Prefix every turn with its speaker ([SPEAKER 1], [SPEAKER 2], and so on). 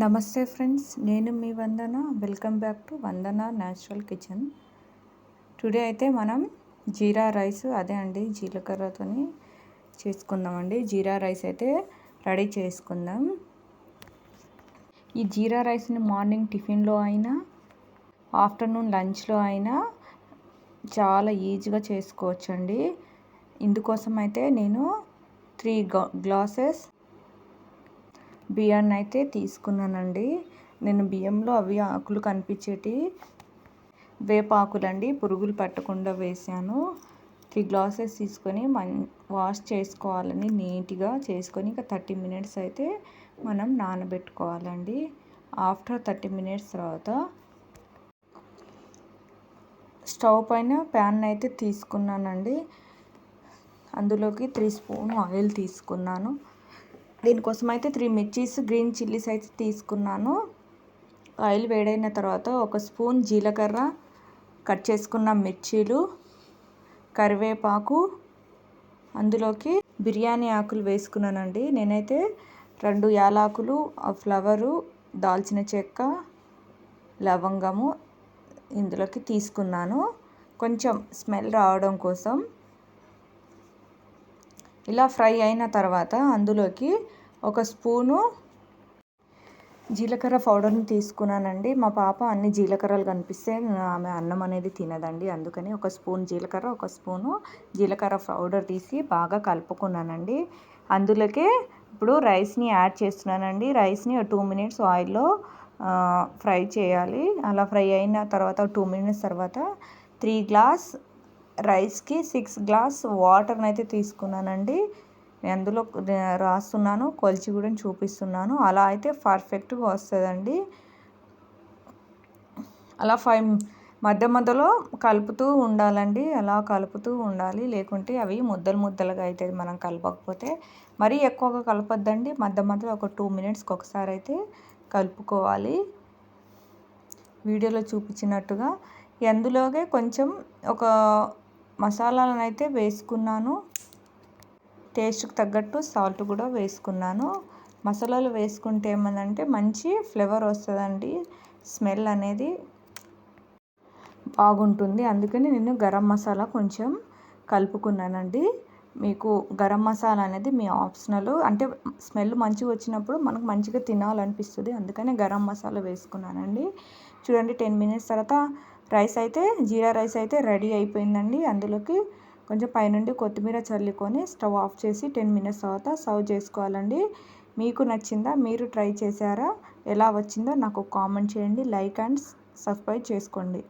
[SPEAKER 1] నమస్తే ఫ్రెండ్స్ నేను మీ Vandana. Welcome back to Vandana natural kitchen. Today అయితే మనం జీరా రైస్ అదే అండి జీలకర్రతో చేసుకుందామండి. జీరా రైస్ అయితే రెడీ చేసుకుందాం. ఈ జీరా రైస్ని మార్నింగ్ టిఫిన్లో అయినా ఆఫ్టర్నూన్ లంచ్లో అయినా చాలా ఈజీగా చేసుకోవచ్చండి. ఇందుకోసం అయితే నేను త్రీ గ్లాసెస్ బియ్యాన్ని అయితే తీసుకున్నానండి. నేను బియ్యంలో అవి ఆకులు కనిపించేటి వేపాకులండి పురుగులు పట్టకుండా వేసాను త్రీ గ్లాసెస్ తీసుకొని మన్ వాష్ చేసుకోవాలని నీట్గా చేసుకొని ఇంకా థర్టీ మినిట్స్ అయితే మనం నానబెట్టుకోవాలండి. ఆఫ్టర్ థర్టీ మినిట్స్ తర్వాత స్టవ్ పైన ప్యాన్ అయితే తీసుకున్నానండి. అందులోకి త్రీ స్పూన్ ఆయిల్ తీసుకున్నాను. దీనికోసం అయితే త్రీ మిర్చీస్ గ్రీన్ చిల్లీస్ అయితే తీసుకున్నాను. ఆయిల్ వేడైన తర్వాత ఒక స్పూన్ జీలకర్ర కట్ చేసుకున్న మిర్చీలు కరివేపాకు అందులోకి బిర్యానీ ఆకులు వేసుకున్నానండి. నేనైతే రెండు యాలాకులు ఫ్లవరు దాల్చిన చెక్క లవంగము ఇందులోకి తీసుకున్నాను. కొంచెం స్మెల్ రావడం కోసం ఇలా ఫ్రై అయిన తర్వాత అందులోకి ఒక స్పూను జీలకర్ర పౌడర్ని తీసుకున్నానండి. మా పాప అన్ని జీలకర్రలు కనిపిస్తే ఆమె అన్నం అనేది తినదండి. అందుకని ఒక స్పూన్ జీలకర్ర ఒక స్పూను జీలకర్ర పౌడర్ తీసి బాగా కలుపుకున్నానండి. అందులోకే ఇప్పుడు రైస్ని యాడ్ చేస్తున్నానండి. రైస్ని టూ మినిట్స్ ఆయిల్లో ఫ్రై చేయాలి. అలా ఫ్రై అయిన తర్వాత టూ మినిట్స్ తర్వాత త్రీ గ్లాస్ రైస్కి సిక్స్ గ్లాస్ వాటర్ని అయితే తీసుకున్నానండి అందులో రాస్తున్నాను కొలిచి కూడా చూపిస్తున్నాను. అలా అయితే పర్ఫెక్ట్గా వస్తుందండి. అలా ఫైవ్ మధ్య మధ్యలో కలుపుతూ ఉండాలండి. అలా కలుపుతూ ఉండాలి. లేకుంటే అవి ముద్దలు ముద్దలుగా అవుతుంది మనం కలపకపోతే మరీ ఎక్కువగా కలపొద్దండి. మధ్య మధ్యలో ఒక టూ మినిట్స్కి ఒకసారి అయితే కలుపుకోవాలి. వీడియోలో చూపించినట్టుగా. అందులోకే కొంచెం ఒక మసాలాలను అయితే వేసుకున్నాను. టేస్ట్కి తగ్గట్టు సాల్ట్ కూడా వేసుకున్నాను. మసాలాలు వేసుకుంటే ఏమందంటే మంచి ఫ్లేవర్ వస్తుందండి. స్మెల్ అనేది బాగుంటుంది. అందుకని నేను గరం మసాలా కొంచెం కలుపుకున్నానండి. మీకు గరం మసాలా అనేది మీ ఆప్షనల్. అంటే స్మెల్ మంచిగా వచ్చినప్పుడు మనకు మంచిగా తినాలనిపిస్తుంది. అందుకని గరం మసాలా వేసుకున్నానండి. చూడండి టెన్ మినిట్స్ తర్వాత రైస్ అయితే జీరా రైస్ అయితే రెడీ అయిపోయిందండి. అందులోకి కొంచెం పైనుండి కొత్తిమీర చల్లుకొని స్టవ్ ఆఫ్ చేసి టెన్ మినిట్స్ తర్వాత సర్వ్ చేసుకోవాలండి. మీకు నచ్చిందా? మీరు ట్రై చేశారా? ఎలా వచ్చిందో నాకు కామెంట్ చేయండి. లైక్ అండ్ సబ్స్క్రైబ్ చేసుకోండి.